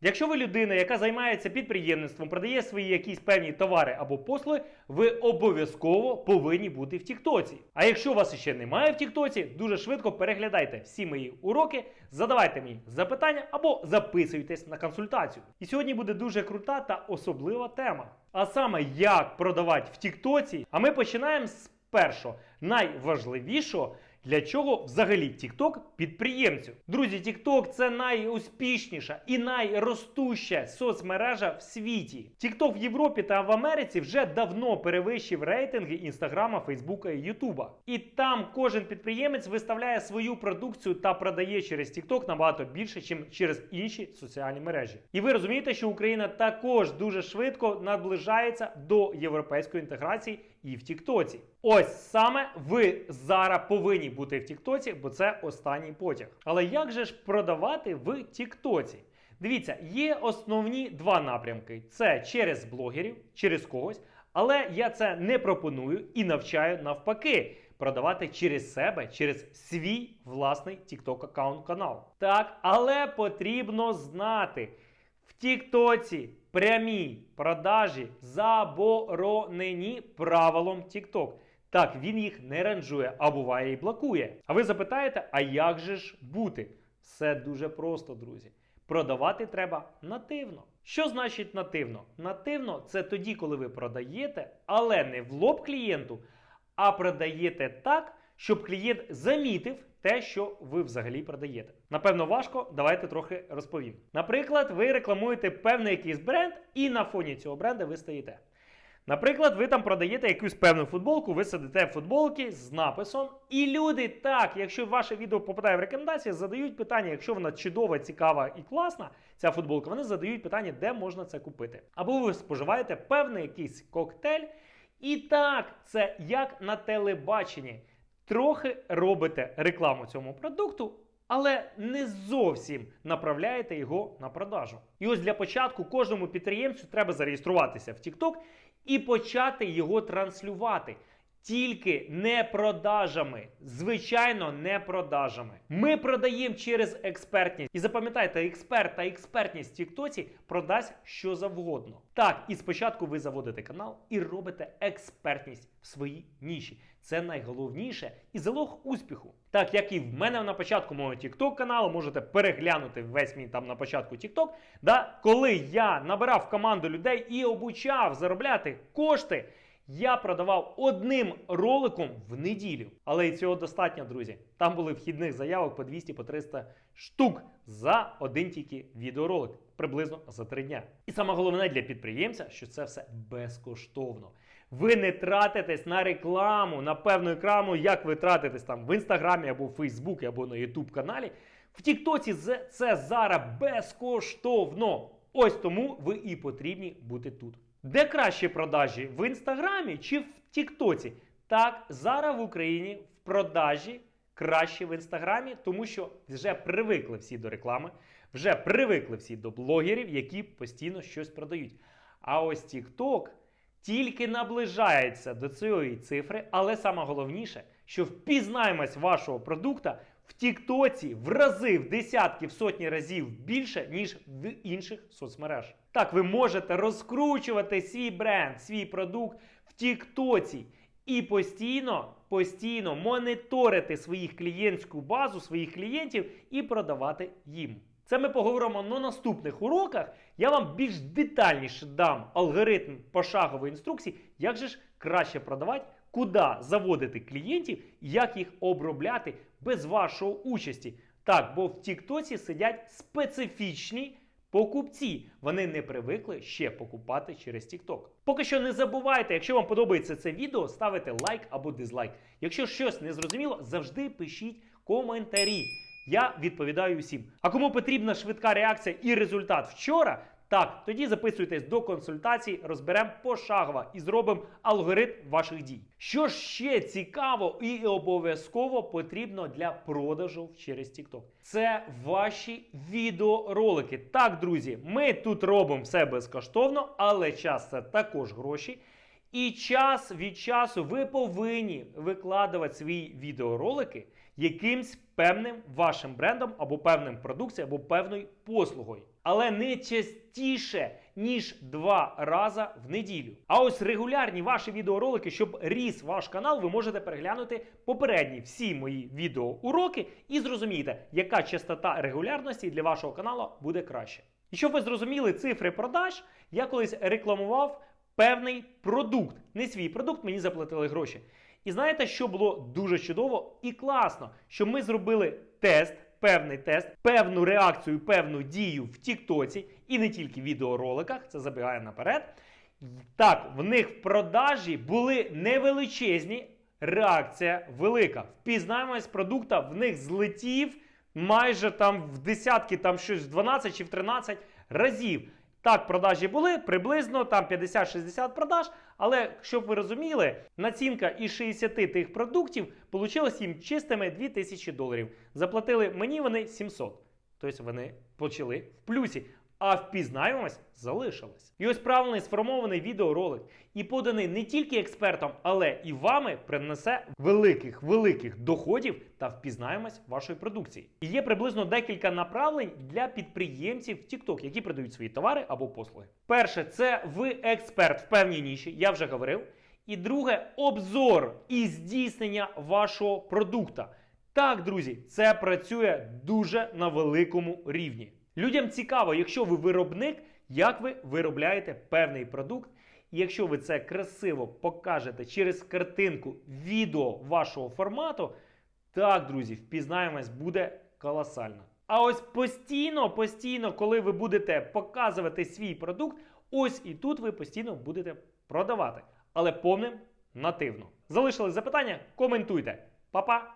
Якщо ви людина, яка займається підприємництвом, продає свої якісь певні товари або послуги, ви обов'язково повинні бути в Тіктоці. А якщо вас ще немає в Тіктоці, дуже швидко переглядайте всі мої уроки, задавайте мені запитання або записуйтесь на консультацію. І сьогодні буде дуже крута та особлива тема. А саме як продавати в Тіктоці. А ми починаємо з першого, найважливішого. Для чого взагалі TikTok підприємцю? Друзі, TikTok це найуспішніша і найростуща соцмережа в світі. TikTok в Європі та в Америці вже давно перевищив рейтинги Інстаграма, Фейсбука і Ютуба. І там кожен підприємець виставляє свою продукцію та продає через TikTok набагато більше, ніж через інші соціальні мережі. І ви розумієте, що Україна також дуже швидко наближається до європейської інтеграції і в Тіктоці. Ось саме ви зараз повинні бути в Тіктоці, бо це останній потяг. Але як же ж продавати в Тіктоці? Дивіться, є основні два напрямки: це через блогерів, через когось. Але я це не пропоную і навчаю навпаки продавати через себе, через свій власний TikTok аккаунт канал. Так, але потрібно знати. В Тіктоці прямі продажі заборонені правилом TikTok. Так, він їх не ранжує, а буває і блокує. А ви запитаєте, а як же ж бути? Все дуже просто, друзі. Продавати треба нативно. Що значить нативно? Нативно це тоді, коли ви продаєте, але не в лоб клієнту, а продаєте так, щоб клієнт замітив те, що ви взагалі продаєте. Напевно, важко, давайте трохи розповім. Наприклад, ви рекламуєте певний якийсь бренд, і на фоні цього бренда ви стоїте. Наприклад, ви там продаєте якусь певну футболку, ви сидите в футболці з написом, і люди так, якщо ваше відео попадає в рекомендації, задають питання, якщо вона чудова, цікава і класна, ця футболка, вони задають питання, де можна це купити. Або ви споживаєте певний якийсь коктейль, і так, це як на телебаченні. Трохи робите рекламу цьому продукту, але не зовсім направляєте його на продажу. І ось для початку кожному підприємцю треба зареєструватися в TikTok і почати його транслювати. Тільки не продажами, звичайно, не продажами. Ми продаємо через експертність. І запам'ятайте, експерт та експертність в Тіктоці продасть що завгодно. Так, і спочатку ви заводите канал і робите експертність в своїй ніші. Це найголовніше і залог успіху. Так як і в мене на початку мого TikTok каналу, можете переглянути весь мій там на початку TikTok, да, коли я набирав команду людей і обучав заробляти кошти. Я продавав одним роликом в неділю. Але і цього достатньо, друзі. Там були вхідних заявок по 200 по 300 штук за один тільки відеоролик, приблизно за три дня. І саме головне для підприємця, що це все безкоштовно. Ви не тратитесь на рекламу, на певну рекламу, як ви тратитесь там в інстаграмі або в Фейсбуці, або на Ютуб каналі. В Тіктоці це зараз безкоштовно. Ось тому ви і потрібні бути тут. Де кращі продажі? В інстаграмі чи в Тіктоці? Так, зараз в Україні в продажі краще в інстаграмі, тому що вже привикли всі до реклами, вже привикли всі до блогерів, які постійно щось продають. А ось Тікток тільки наближається до цієї цифри, але саме головніше, що впізнаємось вашого продукта в Тіктоці в рази, в десятки, в сотні разів більше, ніж в інших соцмереж. Так, ви можете розкручувати свій бренд, свій продукт в Тіктоці і постійно, постійно моніторити своїх клієнтську базу, своїх клієнтів і продавати їм. Це ми поговоримо на наступних уроках. Я вам більш детальніше дам алгоритм пошагової інструкції, як же ж краще продавати, куди заводити клієнтів як їх обробляти без вашої участі. Так, бо в Тіктоці сидять специфічні покупці. Вони не привикли ще покупати через TikTok. Поки що не забувайте, якщо вам подобається це відео, ставити лайк або дизлайк. Якщо щось не зрозуміло, завжди пишіть коментарі. Я відповідаю усім. А кому потрібна швидка реакція і результат вчора, так, тоді записуйтесь до консультацій, розберемо пошагово і зробимо алгоритм ваших дій. Що ще цікаво і обов'язково потрібно для продажу через TikTok? Це ваші відеоролики. Так, друзі, ми тут робимо все безкоштовно, але час це також гроші. І час від часу ви повинні викладувати свої відеоролики якимсь певним вашим брендом або певним продукцією, або певною послугою. але не частіше, ніж два рази в неділю. А ось регулярні ваші відеоролики, щоб ріс ваш канал, ви можете переглянути попередні всі мої відеоуроки і зрозумієте, яка частота регулярності для вашого каналу буде краще. І щоб ви зрозуміли цифри продаж, я колись рекламував певний продукт. Не свій продукт, мені заплатили гроші. І знаєте, що було дуже чудово і класно, що ми зробили тест, певний тест, певну реакцію, певну дію в Тіктоці і не тільки в відеороликах, це забігає наперед. Так, в них в продажі були невеличезні, реакція велика. Впізнаємось продукта, в них злетів майже там в десятки, там щось в 12 чи в 13 разів. Так, продажі були приблизно там 50-60 продаж. Але щоб ви розуміли, націнка із 60 тих продуктів вийшла їм чистими 2000 доларів. Заплатили мені вони 700. Тобто вони почали в плюсі. А впізнаємось залишилось. І ось правильний сформований відеоролик і поданий не тільки експертам, але і вами принесе великих великих доходів та впізнаємось вашої продукції. І є приблизно декілька направлень для підприємців TikTok, які продають свої товари або послуги. Перше, це ви експерт в певній ніші, я вже говорив. І друге обзор і здійснення вашого продукта. Так, друзі, це працює дуже на великому рівні. Людям цікаво, якщо ви виробник, як ви виробляєте певний продукт. І якщо ви це красиво покажете через картинку відео вашого формату, так, друзі, впізнаємось буде колосально. А ось постійно, постійно, коли ви будете показувати свій продукт, ось і тут ви постійно будете продавати, але повним нативно. Залишили запитання? Коментуйте. Па-па!